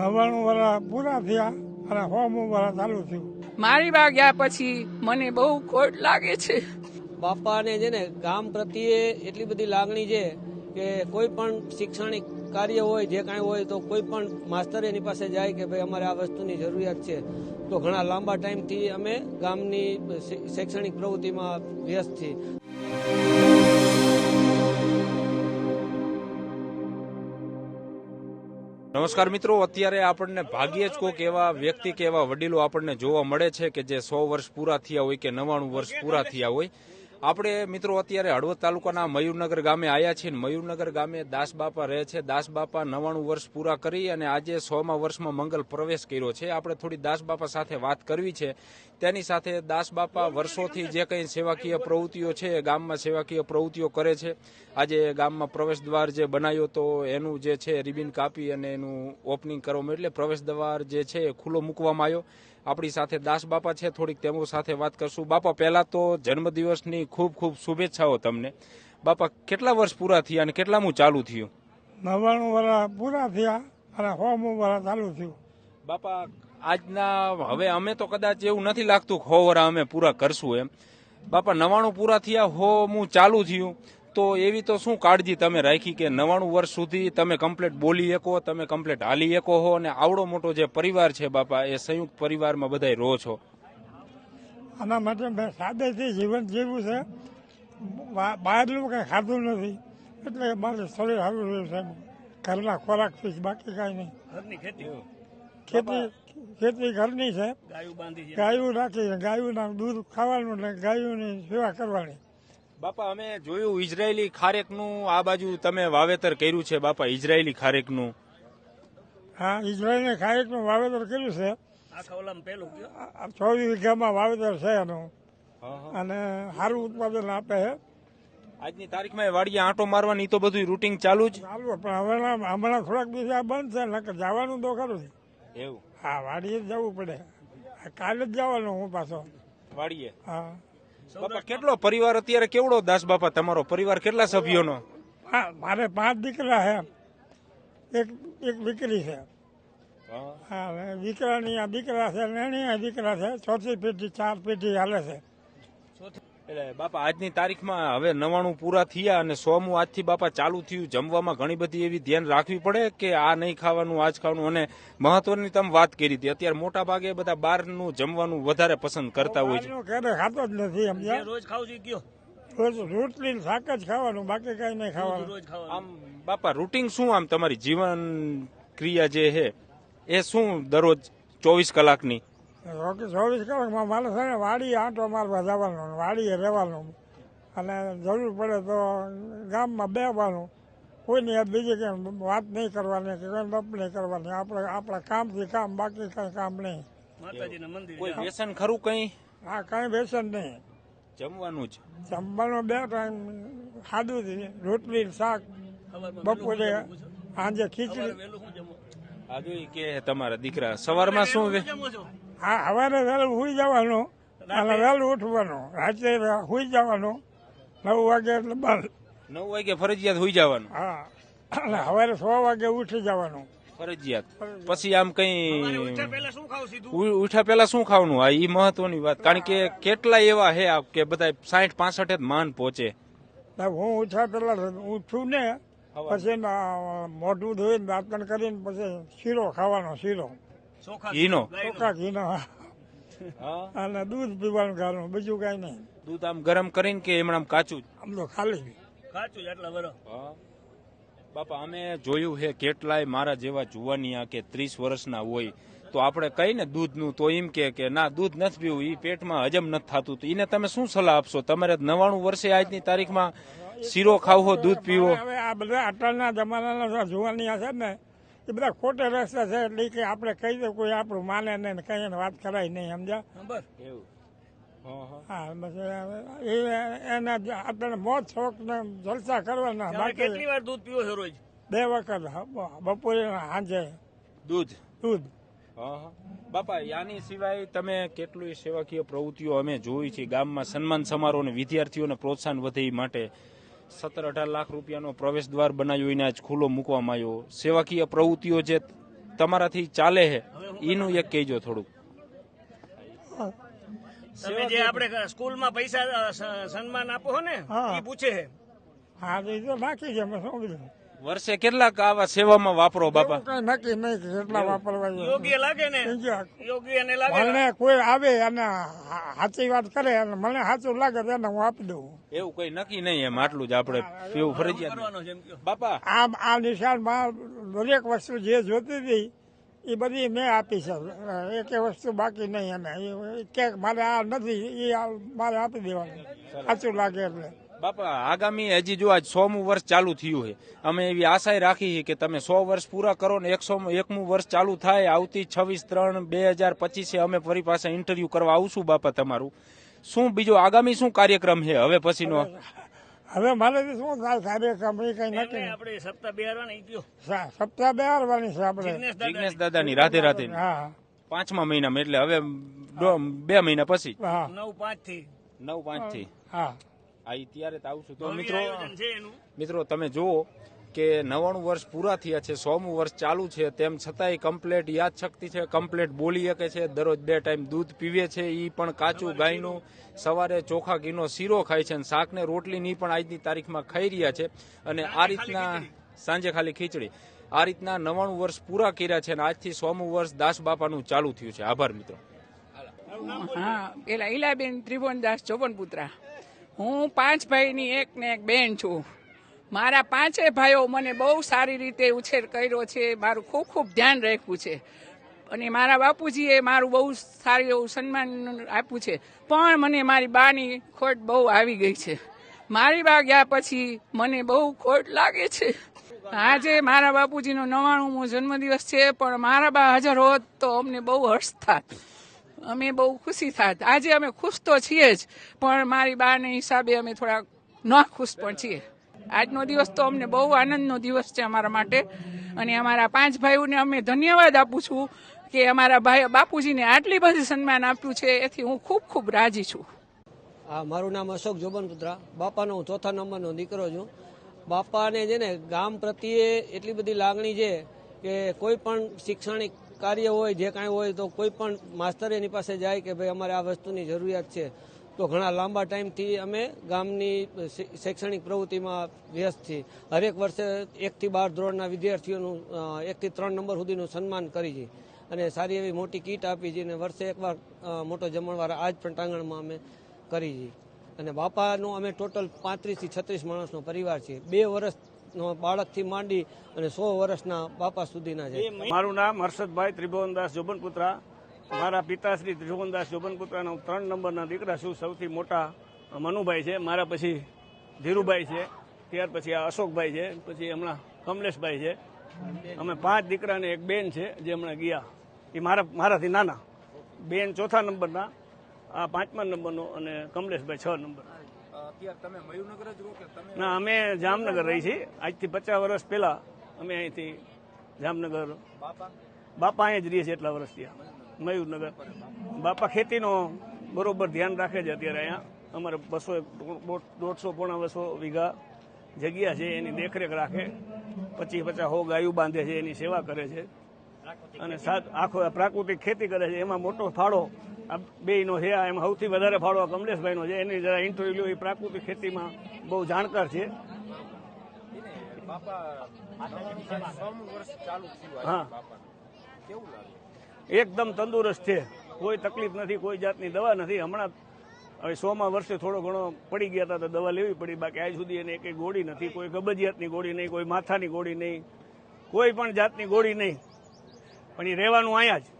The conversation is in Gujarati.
નવ્વાણું વર્ષ પૂરા થયા અને હોમું વર્ષ ચાલુ થયું. મારી બા ગયા પછી મને બહુ ખોટ લાગે છે. બાપાને છે ને ગામ પ્રત્યે એટલી બધી લાગણી છે કે કોઈ પણ શૈક્ષણિક કાર્ય હોય જે કાંઈ હોય તો કોઈ પણ માસ્તર એની પાસે જાય કે ભાઈ અમારે આ વસ્તુની જરૂરિયાત છે. તો ઘણા લાંબા ટાઈમથી અમે ગામની શૈક્ષણિક પ્રવૃત્તિમાં વ્યસ્ત છીએ. નમસ્કાર મિત્રો, અત્યારે આપણને ભાગ્યે જ કોઈક એવા વ્યક્તિ કે એવા વડીલો આપણને જોવા મળે છે કે જે સો વર્ષ પૂરા થયા હોય કે નવાણું વર્ષ પૂરા થયા હોય. આપણે મિત્રો અત્યારે હળવદ તાલુકાના મયુરનગર ગામે આવ્યા છીએ મયુરનગર ગામે દાસબાપા રહે છે. દાસબાપા નવાણું વર્ષ પૂરા કરી અને આજે સોમા વર્ષમાં મંગલ પ્રવેશ કર્યો છે. આપણે થોડી દાસબાપા સાથે વાત કરવી છે. તેની સાથે દાસબાપા વર્ષોથી જે કંઈ સેવાકીય પ્રવૃત્તિઓ છે ગામમાં સેવાકીય પ્રવૃત્તિઓ કરે છે. આજે ગામમાં પ્રવેશ દ્વાર જે બનાવ્યો તો એનું જે છે, રિબિન કાપી અને એનું ઓપનિંગ કરવામાં એટલે પ્રવેશ દ્વાર જે છે ખુલ્લો મૂકવામાં આવ્યો. આપણી સાથે દાસ બાપા છે થોડીક તેમો સાથે વાત કરશું. બાપા પહેલા તો જન્મદિવસની ખૂબ ખૂબ શુભેચ્છાઓ તમને. બાપા કેટલા વર્ષ પૂરા થયા અને કેટલામું ચાલુ થયું? નવ્વાણું વર્ષ પૂરા થયા. અને હોમું વર્ષ ચાલુ થયું. બાપા આજના હવે અમે તો કદાચ એવું નથી લાગતું હો વરા અમે પૂરા કરશું એમ. બાપા નવાણું પૂરા થયા હો હું ચાલુ થયું. તો એવી તો શું કાળજી તમે રાખી કે નવાણું વર્ષ સુધી તમે કમ્પ્લેટ બોલી શકો તમે કમ્પ્લેટ હાલી શકો હો અને આવડો મોટો જે પરિવાર છે બાપા એ સંયુક્ત પરિવારમાં બધાય રહો છો. આના માટે મેં સાદેથી જીવન જીવ્યું છે. બહારનું કંઈ ખાધું નથી. એટલે મારું શરીર સારું રહ્યું છે. ઘરના ખોરાકથી જ બાકી કાંઈ નહીં. ખેતી? ખેતી ઘરની છે. ગાયું રાખી ગાયું દૂધ ખાવાનું ને ગાયુંની સેવા કરવાની. બાપા અમે જોયું ઇઝરાયેલી ખારેકનું આ બાજુ તમે વાવેતર કર્યું છે બાપા ઇઝરાયેલી ખારેકનું. હા ઇઝરાયલને ખારેકનું વાવેતર કર્યું છે. આ- આ ચોવીસ વીઘામાં વાવેતર છે એનું. અને સારું ઉત્પાદન આપે છે. આજની તારીખમાં વાડીએ આંટો મારવાની તો બધું રૂટિંગ ચાલુ જ. ચાલુ પણ હમણાં હમણાં થોડાક દિવસ આ બંધ છે નકર જવાનું તો ખરું એવું. હા વાડીએ જ જવું પડે. આ કાલે જ જવાનું હું પાછો. વાડીએ? હા. બાપા કેટલો પરિવાર અત્યારે કેવડો દાસ બાપા તમારો? પરિવાર કેટલા સભ્યોનો? મારે પાંચ દીકરા છે. એક એક દીકરી છે. હા. દીકરાની આ દીકરા છે ને આ દીકરા છે ચોથી પેઢી ચાર પેઢી હાલે છે. એટલે બાપા આજની તારીખમાં હવે નવાણું પૂરા થયા અને સોમું આજથી બાપા ચાલુ થયું. જમવામાં ઘણી બધી એવી ધ્યાન રાખવી પડે કે આ નહીં ખાવાનું આજ ખાવાનું અને મહત્વની તમે વાત કરી હતી. અત્યારે મોટા ભાગે બધા બહારનું જમવાનું વધારે પસંદ કરતા હોય છે. ખાતો જ નથી રોજ ખાવ છું કયો? રોજ રોટલી શાક જ ખાવાનું બાકી કઈ નહીં ખાવાનું. આમ બાપા રૂટિન શું આમ તમારી જીવન ક્રિયા જે છે એ શું દરરોજ ચોવીસ કલાકની? ચોવીસ કલાકમાં માણસ ને વાડી આંટો મારવા જવાનું વાડીએ રહેવાનું. અને જરૂર પડે તો ગામમાં બેવાનું. કોઈની બીજી કંઈ વાત નહીં કરવાની કે કોઈ બપ નહીં કરવાની. આપણે આપણા કામથી કામ બાકી કંઈ કામ નહીં. કોઈ વ્યસન ખરું કઈ? હા કાંઈ વ્યસન નહીં. જમવાનું જ. જમવાનું બે ટાઈમ ખાધું છે. રોટલી શાક. બપોરે સાંજે ખીચડી. આ કે તમારા દીકરા સવારમાં શું હા સવારે વહેલું સુઈ જવાનું અને વહેલું ઉઠવાનું. રાત્રે સુઈ જવાનું. નવ વાગે એટલે બંધ. નવ વાગે ફરજિયાત સુઈ જવાનું? હા. અને સવારે સો વાગે ઉઠી જવાનું. ફરજિયાત. પછી આમ કઈ ઉઠ્યા પેલા શું ખાવાનું? હા એ મહત્વની વાત. કારણ કે કેટલા એવા હે કે બધા સાઠ પાસઠ જ માન પહોંચે. હું ઉઠ્યા પેલા ઉઠું ને પછી ના મોઢું ધોઈને દાંતણ કરીને પછી શીરો ખાવાનો શીરો. ઘીનો ચોખા ઘીનો અને દૂધ પીવાનું ઘરનું બીજું કઈ નહીં. દૂધ આમ ગરમ કરીને કે એમણે આમ કાચું? આમ તો ખાલી. હા. બાપા અમે જોયું છે કેટલાય મારા જેવા જુવાનિયા કે ત્રીસ વર્ષના હોય. તો આપણે કઈ ને દૂધનું? તો એમ કે કે ના દૂધ નથી પીવું એ પેટમાં હજમ નથી થતું. તો એને તમે શું સલાહ આપશો? તમારે નવાણું વર્ષે આજની તારીખમાં શીરો ખાવો દૂધ પીવો. હવે આ બધા અટલના જમાનાના જુવાનિયા છે ને એ બધા ખોટા રસ્તા છે એટલે કે આપણે કહી દે કોઈ આપણું માને નહીં કઈ એને વાત કરાય નહીં સમજ્યા? હા બસ. એ એના આપણે મોત શોખ ને જલસા કરવાના બાકી વાર દૂધ પીવો છો રોજ? બે વખત બપોરે સાંજે. દૂધ? દૂધ. હા. બાપા યાની સિવાય તમે કેટલી સેવાકીય પ્રવૃત્તિઓ અમે જોઈ છે. ગામમાં સન્માન સમારોહ અને વિદ્યાર્થીઓને પ્રોત્સાહન વધે માટે સત્તર અઢાર લાખ રૂપિયાનો પ્રવેશ દ્વાર બનાવ્યો એને આજ ખુલ્લો મૂકવામાં આવ્યો. સેવાકીય પ્રવૃત્તિઓ જે તમારાથી ચાલે છે એનું એક કહેજો થોડુંક. તમે જે આપણે સ્કૂલમાં પૈસા સન્માન આપો ને હા. એ પૂછે છે. હા તો એ તો નાખી છે વર્ષે કેટલાક આવા સેવામાં વાપરો બાપા? કઈ નક્કી નહીં કેટલા વાપરવા યોગ્ય લાગે ને? યોગ્ય એને લાગે મને કોઈ આવે અને સાચી વાત કરે અને મને સાચું લાગે તો એને હું આપી દઉં. એવું કઈ નક્કી નહીં એમ આટલું જ આપણે પીવું ફરજિયાત બાપા. આમ આ નિશાનમાં દરેક વસ્તુ જે જોતી હતી એ બધી મેં આપી છે. એક વસ્તુ બાકી નહીં અને એ કે મારે આ નથી એ મારે આપી દેવાનું. સાચું લાગે એટલે. બાપા આગામી હજી જો આજ સોમું વર્ષ ચાલુ થયું છે અમે એવી આશા રાખી છે કે તમે સો વર્ષ પૂરા કરો ને એકસો એકમું વર્ષ ચાલુ થાય આવતી છવ્વીસ ત્રણ બે હજાર પચીસે અમે ફરી પાસે ઇન્ટરવ્યુ કરવા આવશું બાપા તમારું. શું બીજો આગામી શું કાર્યક્રમ છે? હવે પછીનો હવે મારે શું થાય કાર્યક્રમ એ કઈ નથી. આપણે સપ્તાહ બિહારવાના ગયો સપ્તાહ બેહારવાની છે આપણે. જિગ્નેશ દાદાની. રાધે રાધે હા. પાંચમા મહિનામાં એટલે હવે બે મહિના પછી. હા. નવ પાંચથી નવ પાંચથી હા. આ ત્યારે તો છું. તો મિત્રો મિત્રો તમે જુઓ કે નવાણું વર્ષ પૂરા થયા છે સોમું વર્ષ ચાલુ છે તેમ છતાંય કમ્પ્લેટ યાદ શક્તિ છે કમ્પ્લેટ બોલી શકે છે દરરોજ બે ટાઈમ દૂધ પીવે છે એ પણ કાચું ગાયનું. સવારે ચોખા ઘીનો શીરો ખાય છે અને શાકને રોટલીની પણ આજની તારીખમાં ખાઈ રહ્યા છે. અને આ રીતના સાંજે ખાલી ખીચડી. આ રીતના નવાણું વર્ષ પૂરા કર્યા છે અને આજથી સોમું વર્ષ દાસ બાપાનું ચાલુ થયું છે. આભાર મિત્રો. હા પેલા ઈલાબેન ત્રિભુવનદાસ ચોપનપુત્રા હું પાંચ ભાઈની એક ને એક બેન છું. મારા પાંચે ભાઈઓ મને બહુ સારી રીતે ઉછેર કર્યો છે, મારું ખૂબ ખૂબ ધ્યાન રાખ્યું છે. અને મારા બાપુજીએ મારું બહુ સારું એવું સન્માન આપ્યું છે. પણ મને મારી બાની ખોટ બહુ આવી ગઈ છે. મારી બા ગયા પછી મને બહુ ખોટ લાગે છે. આજે મારા બાપુજીનો નવાણુંમો જન્મદિવસ છે, પણ મારા બા હાજર હોત તો અમને બહુ હર્ષ થાત. અમે બહુ ખુશી થાત. આજે અમે ખુશ તો છીએ જ, પણ મારી બાને હિસાબે અમે થોડા ન ખુશ પણ છીએ. આજનો દિવસ તો અમને બહુ આનંદનો દિવસ છે અમારા માટે. અને અમારા પાંચ ભાઈઓને અમે ધન્યવાદ આપું છું કે અમારા ભાઈ બાપુજીને આટલી બધી સન્માન આપ્યું છે, એથી હું ખૂબ ખૂબ રાજી છું. હા, મારું નામ અશોક જોબનપુત્રા. બાપાનો હું ચોથા નંબરનો દીકરો છું. બાપાને છે ને ગામ પ્રત્યે એટલી બધી લાગણી છે કે કોઈ પણ શૈક્ષણિક કાર્ય હોય, જે કાંઈ હોય, તો કોઈ પણ માસ્તર એની પાસે જાય કે ભાઈ અમારે આ વસ્તુની જરૂરિયાત છે. તો ઘણા લાંબા ટાઈમથી અમે ગામની શૈક્ષણિક પ્રવૃત્તિમાં વ્યસ્ત છીએ. હરેક વર્ષે એકથી બાર ધોરણના વિદ્યાર્થીઓનું એકથી ત્રણ નંબર સુધીનું સન્માન કરી છીએ અને સારી એવી મોટી કીટ આપી છે અને વર્ષે એકવાર મોટો જમણવાર આજ પણ પ્રાંગણમાં અમે કરી છીએ અને બાપાનો અમે ટોટલ પાંત્રીસથી છત્રીસ માણસનો પરિવાર છે. બે વર્ષનો બાળકથી માંડી અને સો વર્ષના બાપા સુધીના છે. મારું નામ હર્ષદભાઈ ત્રિભુવનદાસ જોબનપુત્રા. મારા પિતાશ્રી ત્રિભુવનદાસ જોબનપુત્રાના હું ત્રણ નંબરના દીકરા છું. સૌથી મોટા મનુભાઈ છે. મારા પછી ધીરુભાઈ છે. ત્યાર પછી આ અશોકભાઈ છે. પછી હમણાં કમલેશભાઈ છે. અમે પાંચ દીકરાને એક બેન છે જે હમણાં ગયા. એ મારા મારાથી નાના. બેન ચોથા નંબરના આ પાંચમા નંબરનો અને કમલેશભાઈ છ નંબર ના અમે જામનગર રહી છીએ. આજથી પચાસ વર્ષ પહેલા અમે અહીંથી જામનગર બાપા? અહીંયા જ રહીએ છીએ એટલા વર્ષથી મયુરનગર. બાપા ખેતીનો બરોબર ધ્યાન રાખે છે અત્યારે અહીંયા. અમારે બસો દોઢસો પોણા બસો વીઘા જગ્યા છે એની દેખરેખ રાખે. પચીસ પચાસ હો ગાયું બાંધે છે એની સેવા કરે છે. અને સાત આખો પ્રાકૃતિક ખેતી કરે છે. એમાં મોટો ફાળો આ બેયનો છે. આ એમાં સૌથી વધારે ફાળો આ કમલેશભાઈનો છે. એની જરા ઇન્ટરવ્યુ એ પ્રાકૃતિક ખેતીમાં બહુ જાણકાર છે. બાપા સોમું વર્ષ ચાલુ થયું હા. એકદમ તંદુરસ્ત છે. કોઈ તકલીફ નથી કોઈ જાતની દવા નથી. હમણાં હવે સોમાં વર્ષે થોડો ઘણો પડી ગયા હતા તો દવા લેવી પડી. બાકી આજ સુધી એને એક ગોળી નથી. કોઈ કબજિયાતની ગોળી નહીં કોઈ માથાની ગોળી નહીં કોઈ પણ જાતની ગોળી નહીં. પણ એ રહેવાનું અહીંયા જ.